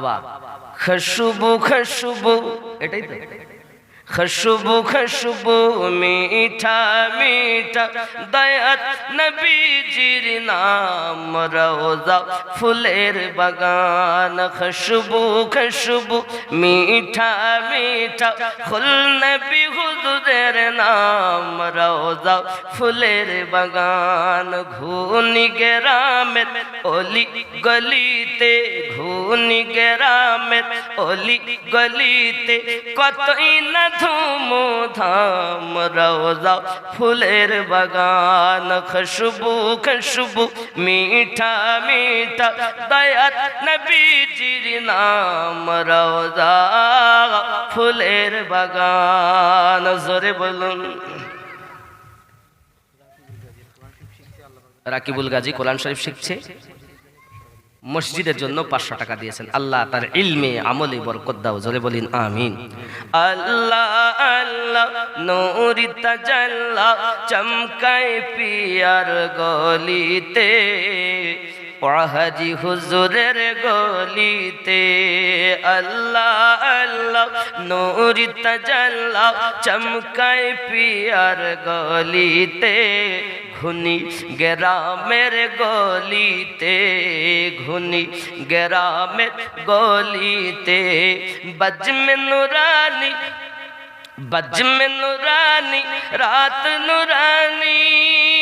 বাবা। খুশবু এটাই তো। খুশবু খুশবু মিঠা মিঠা, দয়াত নবীজির নাম রোজা ফুলের বাগান, খুশবু খুশবু মিঠা মিঠা ফুল নবী হুজুরের নাম রোজা ফুলের বাগান, ঘুনি গেরামের অলি গলিতে, ঘুনি গেরামের অলি গলিতে, কতই না ধুম ধাম রোজা ফুলের বাগান খুশবু খুশবু মিঠা মিঠা দয়াত নবীজির নাম রোজা ফুলের বাগান জোরে বলুন রাকিবুল গাজী কোরআন শরীফ শিখছে মসজিদের জন্য পাঁচশো টাকা দিয়েছেন। আল্লাহ তার ইলমে আমলে বরকত দাও, জোরে বলিন, আমিন। আল্লাহ আল্লাহ, নূরি তাজাল্লা চমকায় পিয়ার গলিতে। হাজি হুজুরের গলিতে, আল্লাহ আল্লাহ, নূরি তাজাল্লা চমকায় পিয়ার গলিতে, ঘুনি গ্রামের গলিতে, ঘুনি গ্রামের গলিতে, বজমে নুরানি বজমে নুরানি, রাত নুরানি।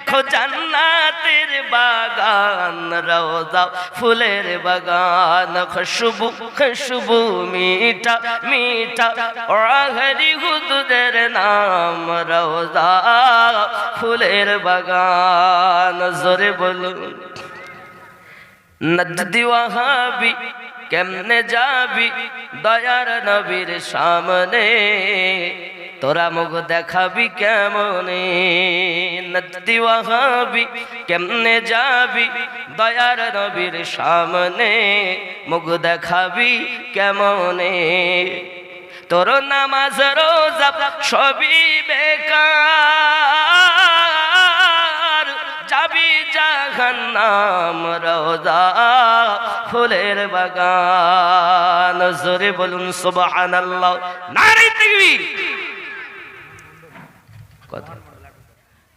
দেখো জান্নাতের বাগান রোজা ফুলের বাগান, খুশবু খুশবু মিঠা মিঠা হরি হুজুরের নাম রোজা ফুলের বাগান, জোরে বলুন। নদ্দি ওয়াহাবি কেমনে যাবি দয়ার নবীর সামনে? তোরা মুখ দেখাবি কেমনে? নদ্দি ওয়াহাবি, কেমনে যাবি? দয়ার নবীর সামনে মুখ দেখাবি কেমনে? তোর নামাজ, রোজা সবই বেকার। যাবি জাহান্নাম, রোজা ফুলের বাগান। জোরে বলুন, সুবহানাল্লাহ। নারী তাকবীর। কথা।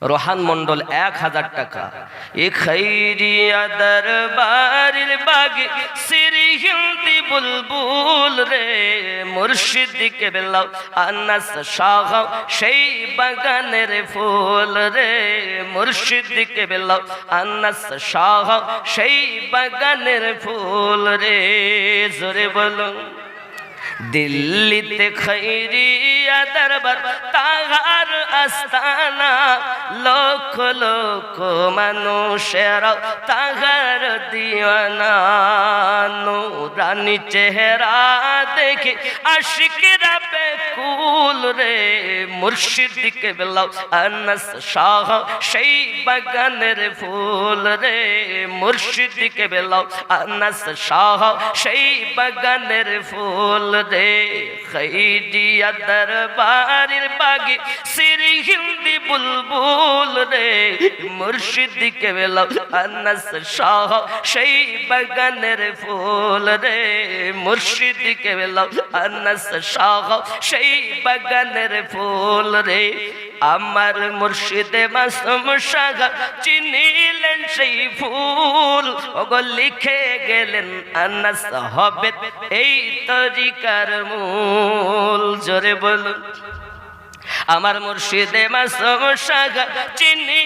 রোহান মন্ডল এক হাজার টাকা। এ খৈরিয়া দরবারের বাগে শ্রী হিন্দি বুলবুল রে, মুর্শিদ কেবলাও আনাস শাহ, সেই বাগানের ফুল রে, মুর্শিদ কেবলাও আনাস শাহ, সেই বাগানের ফুল রে, জোরে বলুন। দিল্লিতে খৈরিয়া দরবার, তাহার আস্তানা, লক্ষ লক্ষ মানুষের তাহার দিওয়ানা। নুরানি চেহারা দেখে আশিকেরা বেকুল রে, মুর্শিদ কেবলাও আনাস শাহ, সেই বাগানের ফুল রে, মুর্শিদ কেবলাও আনাস শাহ, সেই বাগানের ফুল রে খৈরিয়া দরবারের বাগে সিরি হিন্দি বুলবুল রে, মুর্শিদ কেবলাও আনাস শাহ সেই বাগানের ফুল রে, মুর্শিদ কেবলাও আনাস শাহ সেই বাগানের ফুল রে। আমার মুর্শিদে মাসুম সাগা চিনিলেন সেই ফুল। ওগো লিখে গেলেন, আনাস হবে এই তরিকার মূল। জোরে বলুন, আমার মুর্শিদে মাসুম সাগা চিনিলেন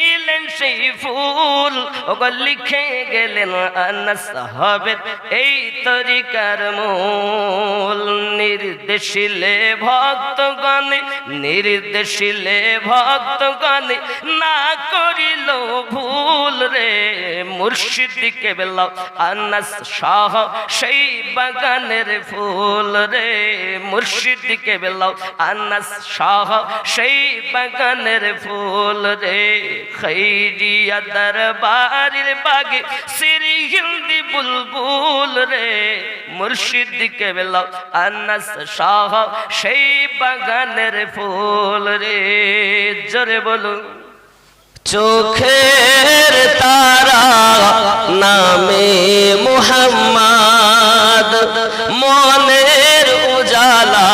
সেই ফুল। ওগো লিখে গেলেন আনাস হবে এই তরিকার মূল। নির্দেশিলে ভক্তগণে নির্দেশিলে ভক্তগণে না করিল ভুল রে। মুর্শিদ কেবল আনাস শাহ সেই বাগানের ফুল রে। মুর্শিদ কেবল আনাস শাহ সেই বাগানের ফুল রে। খৈ পিরিয়া দরবারের বাগে সিরি হিন্দি বুলবুল রে, মুর্শিদ কেবলা, আনাস শাহ, সেই বাগানের ফুল রে। জোরে বলুন। চোখের তারা নামে মুহাম্মদ, মনের উজালা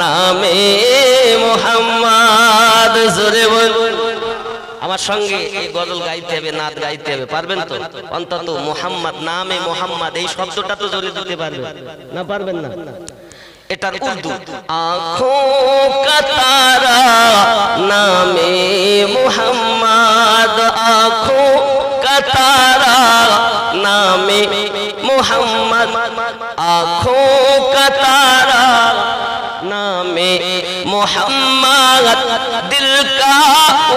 নামে আমার সঙ্গে এই গজল গাইতে হবে, নাচ গাইতে হবে, পারবেন তো? অন্তত মোহাম্মদ নামে মোহাম্মদ, এই শব্দটা তো জড়িয়ে দিতে পারবে না, পারবেন না? এটার উর্দু, আখো কাতারা নামে মোহাম্মদ, আখো কাতারা নামে মোহাম্মদ, আখো কাতারা নামে মোহাম্মদ দিল কা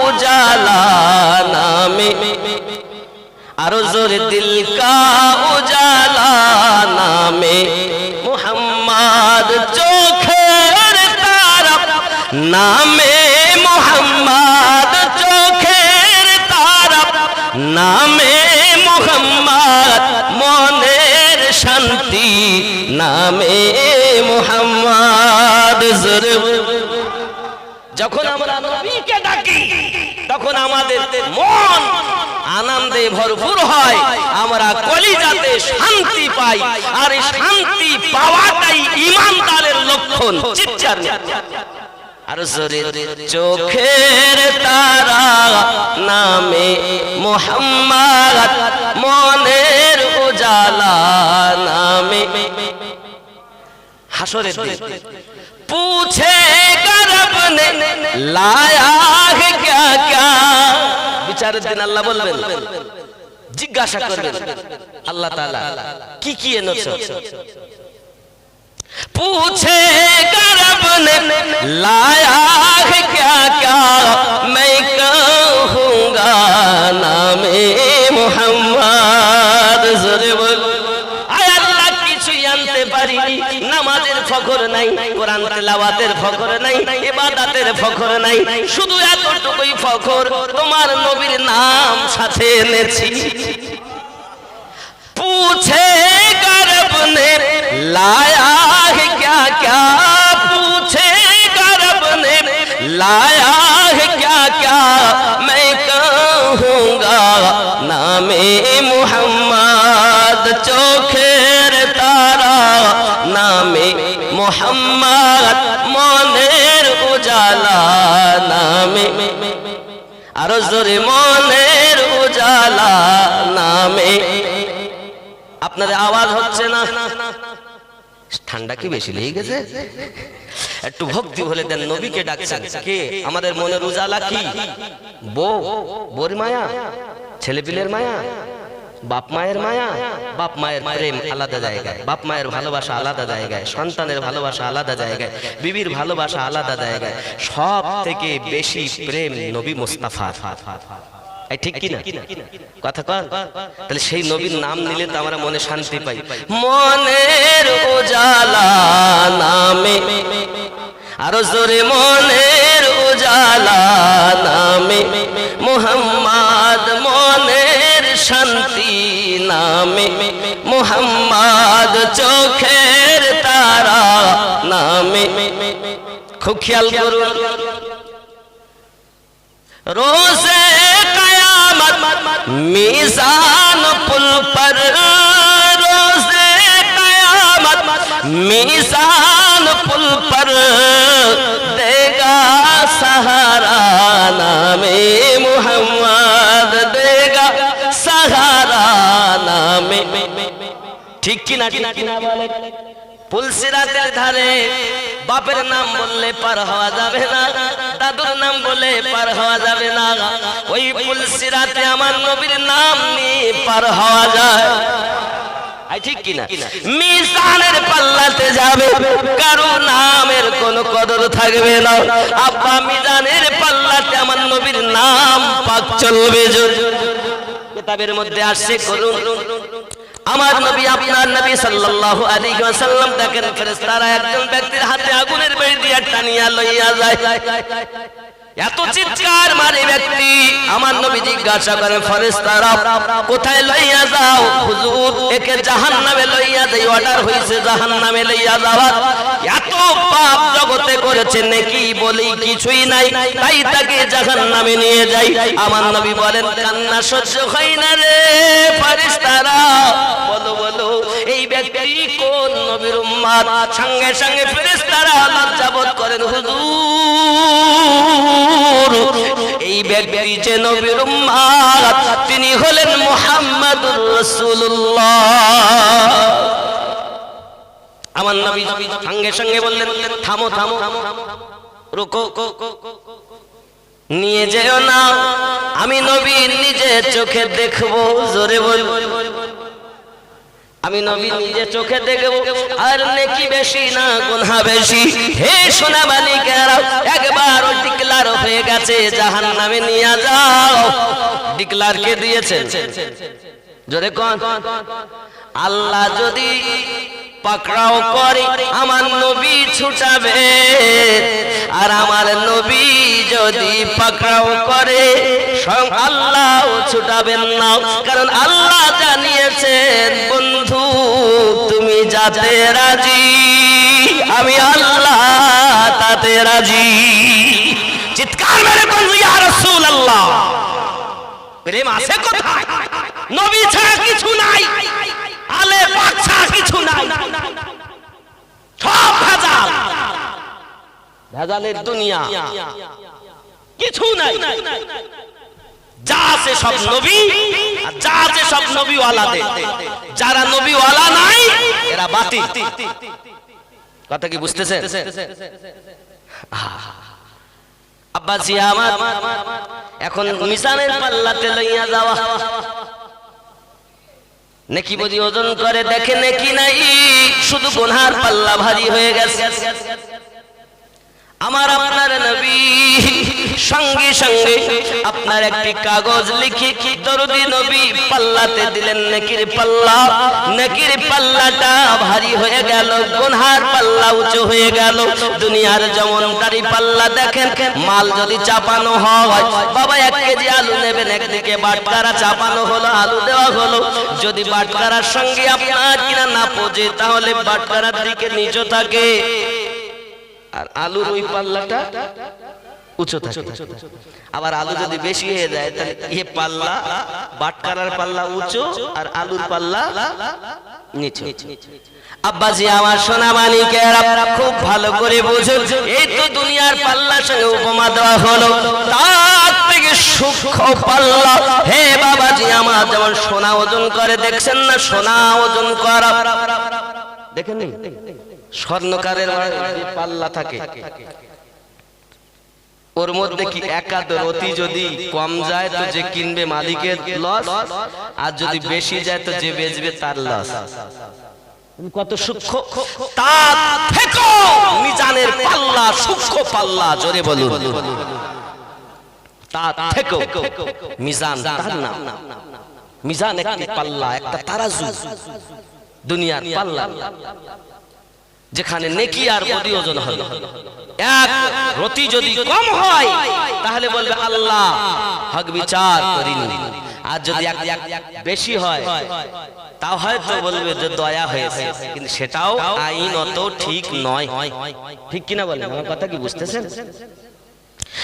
উজালা নামে। আরও জোরে দিল কা উজালা নামে। মোহাম্মদ চোখের তারা নামে মোহাম্মদ চোখের তারা নামে মোহাম্মদ মনের শান্তি নামে মোহাম্মদ যখন আমরা নবীকে ডাকি, তখন আমাদের মন আনন্দে ভরপুর হয়, আমরা কলিজাতে শান্তি পাই, আর শান্তি পাওয়াটাই ইমানদারের লক্ষণ, চিৎকার। আর জোরে চোখের তারা নামে মোহাম্মদ, মনের উজালা নামে হাসরের দিন पूछे रब ने लाया है क्या क्या বিচারের দিন আল্লাহ বলবেন জিজ্ঞাসা করবেন আল্লাহ তাআলা কি কি এনেছো पूछे रब ने लाया है क्या क्या मैं कहूँगा नामे मोहम्मद জোরে পারিনি নামাজের ফখর নাই কোরআন তেলাওয়াতের ফখর নাই ইবাদতের ফখর নাই শুধু এতটুকুই ফখর তোমার নবীর নাম সাথে এনেছি पूछे गर्भ ने लाया है क्या क्या पूछे गर्भ ने लाया है क्या क्या मैं कहूँगा नामे मोहम्मद चोखेर तारा नामे মোহাম্মদ মনের উজালা নামে। আরও জোরে, মনের উজালা নামে। আপনার আওয়াজ হচ্ছে না। ঠান্ডা কি বেশি লেগে গেছে? একটু ভক্তি বলে দেন, নবীকে ডাকছেন। কে? আমাদের মনের উজালা কি? বউ বোর মায়া? ছেলেপিলের মায়া? বাপ মায়ের মায়া, বাপ মায়ের প্রেম আলাদা জায়গায়, বাপ মায়ের ভালোবাসা আলাদা জায়গায়, সন্তানের ভালোবাসা আলাদা জায়গায়, বিবির ভালোবাসা আলাদা জায়গায় সব থেকে বেশি প্রেম নবী মুস্তাফা ঠিক কি না কথা কর তাহলে সেই নবীর নাম নিলে তো আমরা মনে শান্তি পাই। মনের উজালা নামে, আরও জোরে মনের উজালা নামে। মোহাম্মদ মনের শান্তি নামে মোহাম্মদ চোখের তারা নামে খুব খেয়াল করুন रोजे कयामत मीजान पुल पर रोजे कयामत मीजान पुल पर देगा सहारा नामे मोहम्मद देगा सहारा नामे ঠিক কিনা ঠিক কিনা বলে? পুলসিরাতের ধারে বাপের নাম বললে পার হওয়া যাবে না দাদুর নাম বলে পার হওয়া যাবে না। ওই পুলসিরাতে আমার নবীর নাম নিয়ে পার হওয়া যায়। ঠিক কিনা? মিজানের পাল্লাতে যাবে কারও নামের কোনো কদর থাকবে না। আব্বা মিজানের পাল্লাতে আমার নবীর নাম পাক চলবে। কিতাবের মধ্যে আসছে করুন। আমার নবী, আপনার নবী সাল্লাল্লাহু আলাইহি ওয়াসাল্লাম দেখেন ফেরেশতারা একজন ব্যক্তির হাতে আগুনের বেড়ি দিয়ে টানিয়া লইয়া যায়। এত চিৎকার মারে ব্যক্তি। আমার নবী জিজ্ঞাসা করে, ফেরেশতারা, কোথায় লইয়া যাও? হুজুর, একে জাহান্নামে লইয়া দেই অর্ডার হইছে জাহান্নামে লইয়া যাওয়ার। এত পাপ জগতে করেছে, নাকি বলি কিছুই নাই। তাই তাকে জাহান্নামে নিয়ে যাই। আমার নবী বলেন, কান্না সহ্য হয় না রে ফেরেশতারা। বলো বলো, এই ব্যক্তি কোন নবীর উম্মত সঙ্গে সঙ্গে ফেরেশতারা লজ্জাবোধ করেন, হুজুর যে নবীর উম্মত তিনি হলেন মুহাম্মাদুর রাসূলুল্লাহ। আমার নবী সঙ্গে সঙ্গে বললেন, থামো থামো রুকো নিয়ে যেও না, আমি নবী নিজে চোখে দেখব, জোরে বল। আমি নবী নিজে চোখে দেখব, আর নেকি বেশি না, গুনহা বেশি। হে সোনা ও ডিক্লার হয়ে জাহান নামে নিয়ে যাও। ডিক্লার কে দিয়েছেন। জোরে কোন। আল্লাহ যদি পাকড়াও করে, আমার নবী ছুটাবে। আর আমার নবী যদি পাকড়াও করে আল্লাহ ছুটাবেন না। কারণ আল্লাহ জানিয়েছেন, বন্ধু, তুমি যাতে রাজি, আমি আল্লাহ তাতে রাজি চিৎকার মেরে বলব ইয়া রাসূলুল্লাহ প্রেম আছে কোথায়? নবী ছাড়া কিছু নাই, আলে কিছু নাই। সব ভেজাল। ভেজালের দুনিয়া। কিছু নাই। যা আছে সব নবী যা আছে সব যারা নবী ওয়ালা নাই, এরা বাতিল। কথা কি বুঝতেছেন? আব্বাসি আমার এখন মিশানের পাল্লাতে লইয়া যাওয়া। নেকি বদি ওজন করে দেখে নেকি নাই? শুধু গোনহার পাল্লা ভারী হয়ে গেছে। আমার আপনার নবী। সঙ্গে সঙ্গে আপনার একটি কাগজ লিখে দরদি নবী পাল্লাতে দিলেন নেকির পাল্লা। নেকির পাল্লাটা ভারী হয়ে গেল, গুনহার পাল্লা উঁচু হয়ে গেল। দুনিয়ার যেমন দাড়ি পাল্লা দেখেন, মাল যদি চাপানো হয়, বাবা এক কেজি আলু নেবেন, একদিকে বাটকারা চাপানো হলো, আলু দেওয়া হলো। যদি বাটকারার সঙ্গে আপনার কিনা না পচে তাহলে বাটকারার দিকে নিচু থাকে। আর আলুর ওই পাল্লাটা উঁচু থাকে। আবার আলু যদি বেশি হয়ে যায়, তাহলে পাল্লা পাল্লা উঁচু আর আলুর পাল্লা নিচু। আব্বাজি আমার খুব ভালো করে বুঝুন, এই তো দুনিয়ার পাল্লার সঙ্গে উপমা দেওয়া হলো। তার থেকে সূক্ষ্ম পাল্লা। হে বাবাজি আমার যেমন সোনা ওজন করে, দেখছেন না? সোনা ওজন করা। দেখেন স্বর্ণকারের পাল্লা থাকে ওর মধ্যে কি একাদ রতি যদি কম যায় তো যে কিনবে মালিকের লস আর যদি বেশি যায় তো যে বেচবে তার লস কত সূক্ষ্ম তার থেকো! মিজানের পাল্লা সূক্ষ্ম পাল্লা জোরে বলুন। তার থেকো। মিজান তার নাম। মিজান একটি পাল্লা একটা তারাজু। দুনিয়ার পাল্লা। যেখানে নেকি আর বদি ওজন হবে। এক রতি যদি কম হয় তাহলে বলবে আল্লাহ হক বিচার করিনি। আর যদি এক এক বেশি হয় তাও হয়তো বলবে যে দয়া হয়েছে। কিন্তু সেটাও আইনত ঠিক নয়। ঠিক কিনা বলেন? আমার কথা কি বুঝতেছেন?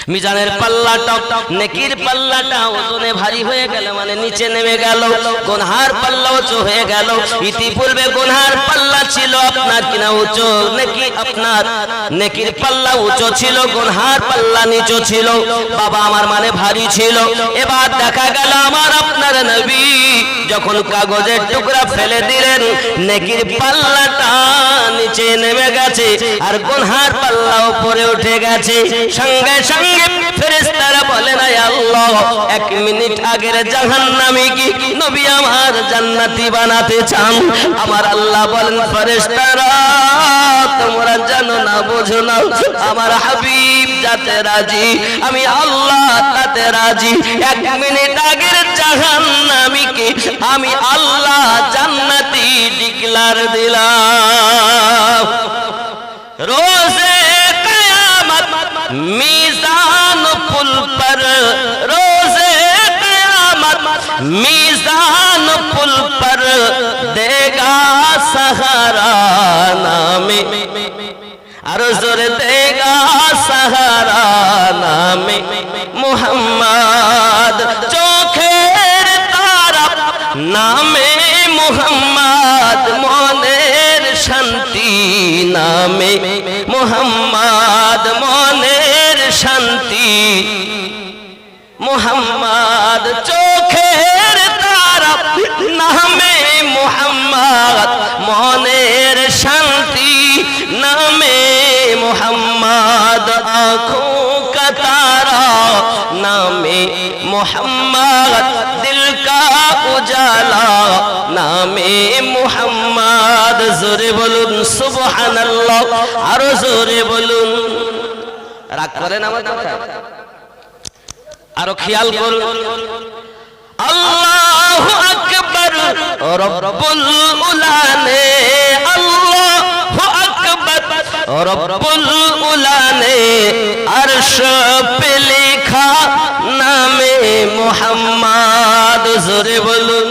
মিজানের পাল্লাটা, নেকির পাল্লাটা ওজনে ভারী হয়ে গেল মানে নিচে নেমে গেল, গোনহার পাল্লা উঁচু হয়ে গেল। ইতিপূর্বে গোনহার পাল্লা ছিল আপনার কিনা উঁচু? নেকি আপনার? নেকির পাল্লা উঁচু ছিল, গোনহার পাল্লা নিচু ছিল। বাবা আমার মানে ভারী ছিল। এবার দেখা গেল আমার আপনার নবী। যখন কাগজের টুকরা ফেলে দিলেন, নেকির পাল্লাটা নিচে নেমে গেছে আর গোনহার পাল্লা উপরে উঠে গেছে। সঙ্গে সঙ্গে ফেরেশতারা বলে না আল্লাহ, এক মিনিট আগের জাহান্নামী কি নবী আমার জান্নাতি বানাতে চান? আমার আল্লাহ বলেন, ফেরেশতারা, তোমরা জানো না, বোঝো না। আমার হাবিব যাতে রাজি আমি আল্লাহ তাতে রাজি এক মিনিট আগের জাহান্নামীকে আমি আল্লাহ জান্নাতি ডিক্লার দিলাম রোজে কিয়ামত মিজান पुल पर रोजे कयामत मीजान पुल पर देगा सहारा नामे আর জোরে দেগা সাহারা নামে মোহাম্মদ। চোখের তারা নামে মোহাম্মদ, মনের শান্তি নামে মোহাম্মদ, মনের শান্তি। মোহাম্মদ চোখের মোহাম্মদ, দিল কা উজালা। নামে মোহাম্মদ, জোরে বলুন, সুবহানাল্লাহ, আরও জোরে বলুন। রাগ করেন আমার কথা আরও খেয়াল করুন। আল্লাহু আকবার, রব্বুল উলানে রব্বুল উলানে আরশ পে লেখা নামে মোহাম্মদ জোরে বলুন।